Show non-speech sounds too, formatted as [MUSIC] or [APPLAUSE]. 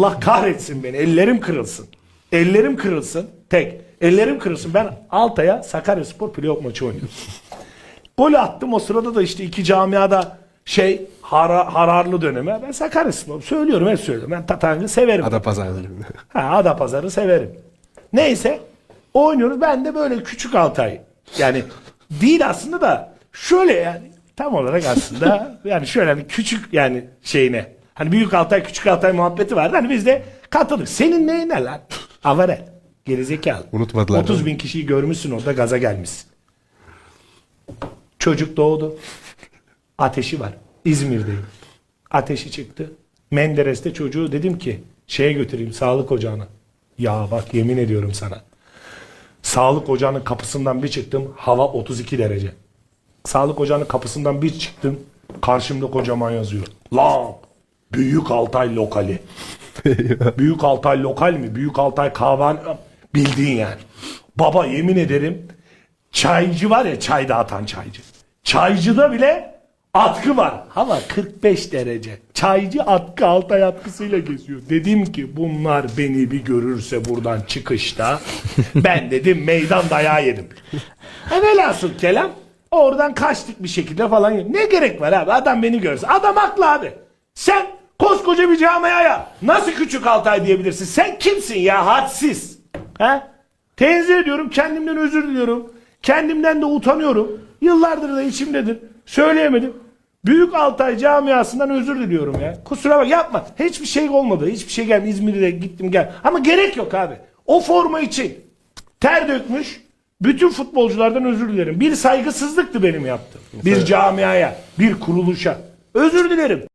Allah kahretsin beni. Ellerim kırılsın. Ellerim kırılsın. Tek. Ellerim kırılsın. Ben Altay'a Sakaryaspor playoff maçı oynuyorum. Gol attım o sırada da işte iki camiada şey hara, hararlı döneme. Ben Sakaryaspor söylüyorum hep söylüyorum. Ben Tatang'ı severim. Ada pazarları. [LAUGHS] Ha, Adapazarı severim. Neyse oynuyoruz. Ben de böyle küçük Altay. Yani değil aslında da şöyle yani tam olarak aslında [LAUGHS] yani şöyle hani küçük yani şeyine. Hani büyük Altay küçük Altay muhabbeti vardı. Hani biz de katıldık. Senin neyin ne lan? [LAUGHS] Avare. Gerizekalı. Unutmadılar 30 değil bin kişiyi görmüşsün orada gaza gelmişsin. Çocuk doğdu. Ateşi var. İzmir'deyim. Ateşi çıktı. Menderes'te çocuğu dedim ki şeye götüreyim sağlık ocağına. Ya bak yemin ediyorum sana. Sağlık ocağının kapısından bir çıktım. Hava 32 derece. Sağlık ocağının kapısından bir çıktım. Karşımda kocaman yazıyor. Lan Büyük Altay lokali. Büyük Altay lokal mi? Büyük Altay kahvan bildiğin yani. Baba yemin ederim çaycı var ya çay dağıtan çaycı. Çaycıda bile atkı var. Hava 45 derece. Çaycı atkı Altay atkısıyla geziyor. Dedim ki bunlar beni bir görürse buradan çıkışta [LAUGHS] ben dedim meydan dayağı yedim. E velhasıl kelam oradan kaçtık bir şekilde falan. Ne gerek var abi adam beni görse. Adam haklı abi. Sen koskoca bir camiaya nasıl küçük Altay diyebilirsin? Sen kimsin ya hadsiz? He? Tenzih ediyorum kendimden özür diliyorum. Kendimden de utanıyorum. Yıllardır da içimdedir. Söyleyemedim. Büyük Altay camiasından özür diliyorum ya. Kusura bak yapma. Hiçbir şey olmadı. Hiçbir şey gelmedi. İzmir'e gittim gel. Ama gerek yok abi. O forma için ter dökmüş. Bütün futbolculardan özür dilerim. Bir saygısızlıktı benim yaptığım. Bir camiaya, bir kuruluşa. Özür dilerim.